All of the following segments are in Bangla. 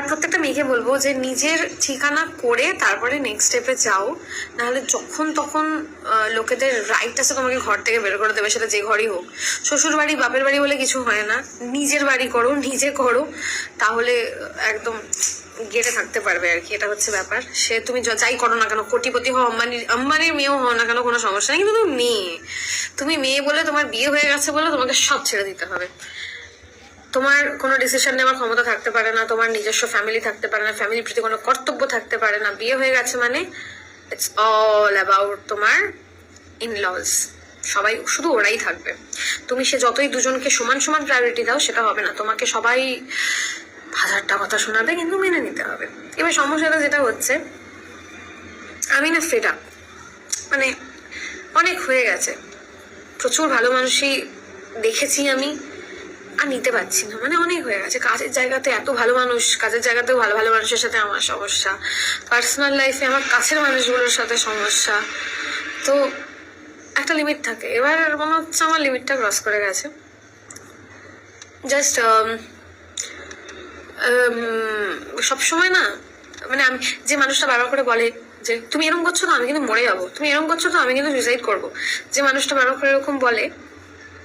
আর প্রত্যেকটা মেয়েকে বলব যে নিজের ঠিকানা করে তারপরে নেক্সট স্টেপে যাও। নাহলে যখন তখন লোকেদের রাইট আছে তোমাকে ঘর থেকে বের করে দেবে, সেটা যে ঘরই হোক। শ্বশুর বাড়ি বাপের বাড়ি বলে কিছু হয় না। নিজের বাড়ি করো, নিজে করো, তাহলে একদম গেটে থাকতে পারবে আর কি, এটা হচ্ছে ব্যাপার। সে তুমি যাই করো না কেন, কোটিপতি হও আম্বানির আম্বানির মেয়েও হও না কেন, কোনো সমস্যা নেই। কিন্তু তুমি মেয়ে তুমি মেয়ে বলে তোমার বিয়ে হয়ে গেছে বলে তোমাকে সব ছেড়ে দিতে হবে। তোমার কোনো ডিসিশন নেওয়ার ক্ষমতা থাকতে পারে না, তোমার নিজস্ব ফ্যামিলি থাকতে পারে না ফ্যামিলির প্রতি কোনো কর্তব্য থাকতে পারে না, বিয়ে হয়ে গেছে মানে ইটস অল অ্যাবাউট তোমার ইন লজ সবাই, শুধু ওরাই থাকবে। তুমি সে যতই দুজনকে সমান সমান প্রায়োরিটি দাও, সেটা হবে না। তোমাকে সবাই হাজারটা কথা শোনাবে, কিন্তু মেনে নিতে হবে। এবার সমস্যাটা যেটা হচ্ছে, আমি না আপ মানে অনেক হয়ে গেছে। প্রচুর ভালো মানুষই দেখেছি আমি। আর নিতে পারছি না। মানে অনেক হয়ে গেছে। কাজের জায়গাতে এত ভালো মানুষ, কাজের জায়গাতেও ভালো ভালো মানুষের সাথে আমার সমস্যা। পার্সোনাল লাইফে আমার কাছের মানুষগুলোর সাথে সমস্যা। তো একটা লিমিট থাকে। এবার মনে হচ্ছে আমার লিমিটটা ক্রস করে গেছে। জাস্ট সবসময় না মানে আমি যে মানুষটা বারবার করে বলে যে, তুমি এরকম করছ তো আমি কিন্তু মরে যাব। তুমি এরকম করছ তো আমি কিন্তু সুইসাইড করব। যে মানুষটা বারবার করে এরকম বলে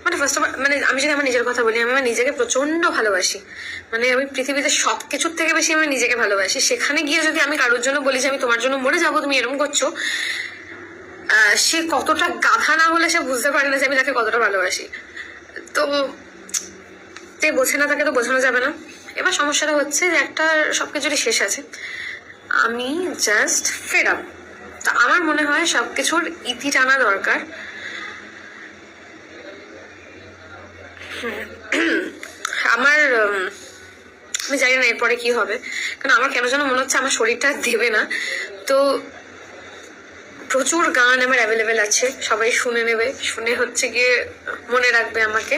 মানে ফার্স্ট অফ মানে আমি যদি আমার নিজের কথা বলি, আমি আমার নিজেকে প্রচণ্ড ভালোবাসি। মানে আমি পৃথিবীতে সব কিছুর থেকে বেশি আমি নিজেকে ভালোবাসি। সেখানে গিয়ে যদি আমি কারোর জন্য বলি যে, আমি তোমার জন্য মরে যাব, তুমি এরকম করছ সে কতটা গাধা না হলে সে বুঝতে পারে না যে আমি তাকে কতটা ভালোবাসি। তো যে বোঝে না তাকে তো বোঝানো যাবে না। এবার সমস্যাটা হচ্ছে যে একটা সবকিছুরই শেষ আছে। আমি জাস্ট ফেড আপ তা আমার মনে হয় সবকিছুর ইতি টানা দরকার। আমার আমি জানি না এরপরে কি হবে। কারণ আমার কেন যেন মনে হচ্ছে আমার শরীরটা দেবে না। তো প্রচুর গান আমার অ্যাভেলেবেল আছে, সবাই শুনে নেবে। শুনে হচ্ছে গিয়ে মনে রাখবে আমাকে।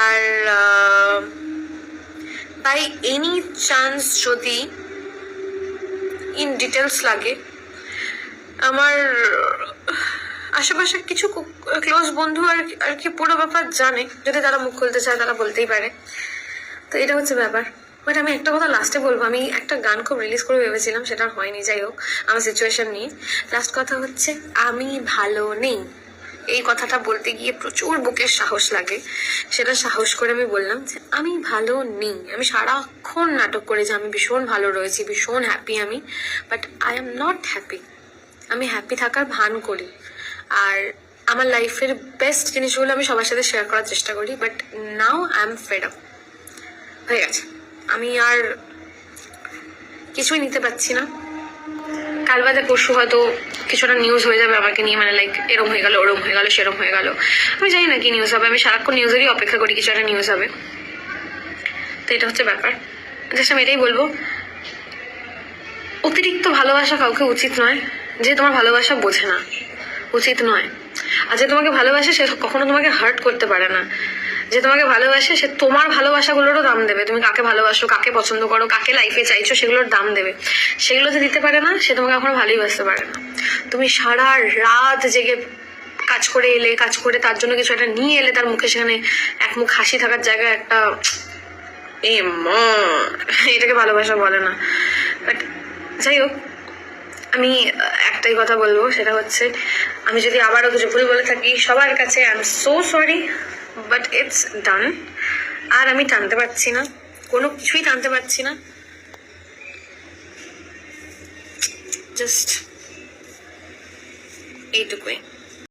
আর বাই এনি চান্স যদি ইন ডিটেলস লাগে, আমার আশেপাশে কিছু ক্লোজ বন্ধু আর আর কি পুরো ব্যাপার জানে। যদি তারা মুখ খুলতে চায়, তারা বলতেই পারে। তো এটা হচ্ছে ব্যাপার। বাট আমি একটা কথা লাস্টে বলব। আমি একটা গান খুব রিলিজ করে ভেবেছিলাম, সেটা হয়নি, যাই হোক, আমার সিচুয়েশন নিয়ে। লাস্ট কথা হচ্ছে, আমি ভালো নেই। এই কথাটা বলতে গিয়ে প্রচুর বুকের সাহস লাগে। সেটা সাহস করে আমি বললাম যে, আমি ভালো নেই। আমি সারাক্ষণ নাটক করে যে, আমি ভীষণ ভালো রয়েছি, ভীষণ হ্যাপি আমি। But I am not happy আমি হ্যাপি থাকার ভান করি। আর আমার লাইফের বেস্ট জিনিসগুলো আমি সবার সাথে শেয়ার করার চেষ্টা করি but now I am fed up হয়ে গেছে। আমি আর কিছুই নিতে পারছি না। কাল বাদে পরশু হয়তো কিছুটা নিউজ হয়ে যাবে আমাকে নিয়ে মানে লাইক এরম হয়ে গেল, ওরম হয়ে গেল, সেরম হয়ে গেল। আমি জানি না কি নিউজ হবে। আমি সারাক্ষণ নিউজেরই অপেক্ষা করি কিছু একটা নিউজ হবে। তো এটা হচ্ছে ব্যাপার। জাস্ট আমি এটাই বলব। অতিরিক্ত ভালোবাসা কাউকে উচিত নয় যে তোমার ভালোবাসা বোঝে না। উচিত নয়। আর যে তোমাকে ভালোবাসে, সে কখনো তোমাকে হার্ট করতে পারে না। যে তোমাকে ভালোবাসে, সে তোমার ভালোবাসাগুলোরও দাম দেবে। তুমি কাকে ভালোবাসো, কাকে পছন্দ করো, কাকে লাইফে চাইছো, সেগুলোর দাম দেবে। সেগুলো যে দিতে পারে না, সে তোমাকে কখনো ভালোই বাসতে পারে না। তুমি সারা রাত জেগে কাজ করে এলে, কাজ করে তার জন্য কিছু একটা নিয়ে এলে, তার মুখে সেখানে এক মুখ হাসি থাকার জায়গায় একটা এ এটাকে ভালোবাসা বলে না। বাট যাই হোক আমি একটাই কথা বলব, সেটা হচ্ছে, আমি যদি আবারও কিছু ভুল বলে থাকি, সবার কাছে I am so sorry but it's done আর আমি টানতে পারছি না, কোনো কিছুই টানতে পারছি না। জাস্ট এইটুকুই।